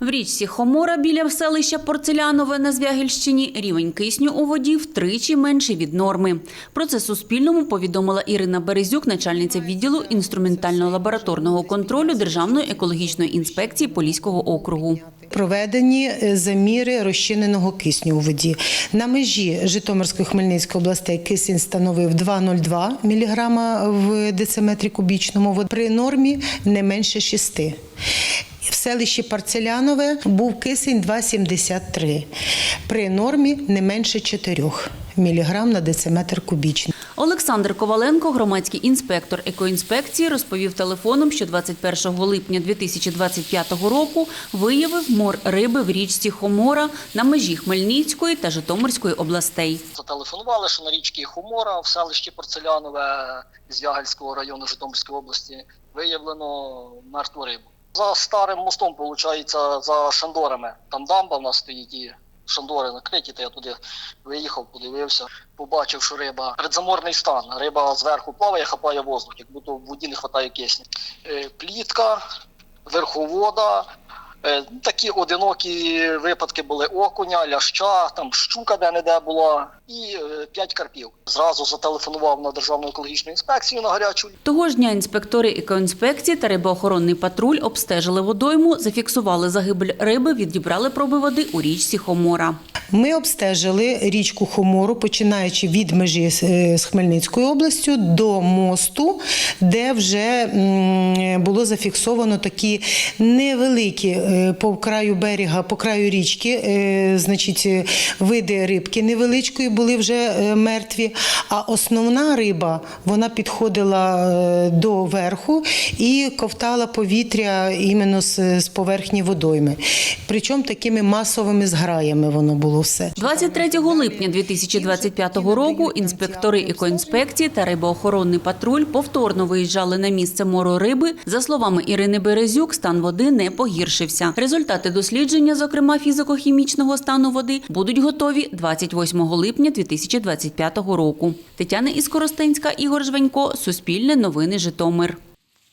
В річці Хомора біля селища Порцелянове на Звягельщині рівень кисню у воді втричі менший від норми. Про це Суспільному повідомила Ірина Березюк, начальниця відділу інструментально-лабораторного контролю Державної екологічної інспекції Поліського округу. Проведені е, заміри розчиненого кисню у воді. На межі Житомирської Хмельницької областей кисень становив 2,02 мг в дециметрі кубічному. При нормі не менше 6. В селищі Парцелянове був кисень 2,73. При нормі не менше 4 мг на дециметр кубічний. Олександр Коваленко, громадський інспектор екоінспекції, розповів телефоном, що 21 липня 2025 року виявив мор риби в річці Хомора на межі Хмельницької та Житомирської областей. Зателефонували, що на річці Хумора в селищі Порцелянове Звягельського району Житомирської області виявлено мертву рибу. За старим мостом, виходить, за Шандорами. Там дамба в нас стоїть і Шандори накриті, то я туди виїхав, подивився, побачив, що риба предзаморний стан. Риба зверху плаває, хапає воздух, як будто в воді не вистачає кисню. Е, Плітка, верховода. Е, Такі одинокі випадки були окуня, ляща, там щука де-не-де була, і е, п'ять карпів. Зразу зателефонував на Державну екологічну інспекцію на гарячу Того ж дня інспектори екоінспекції та рибоохоронний патруль обстежили водойму, зафіксували загибель риби, відібрали проби води у річці Хомора. Ми обстежили річку Хомору, починаючи від межі з- е, з Хмельницькою областю до мосту, де вже було зафіксовано такі невеликі по краю берега, по краю річки, е, значить, е, види рибки невеличкої були вже е, мертві. А основна риба вона підходила е, до верху і ковтала повітря іменно з поверхні водойми. Причому такими масовими зграями воно було все. 23 липня 2025 року інспектори екоінспекції та рибоохоронний патруль повторно виїжджали на місце мору риби. За словами Ірини Березюк, стан води не погіршився. Результати дослідження, зокрема фізико-хімічного стану води, будуть готові 28 липня 2025 року. Тетяна Іскоростенська, Ігор Жвенько, Суспільне новини Житомир.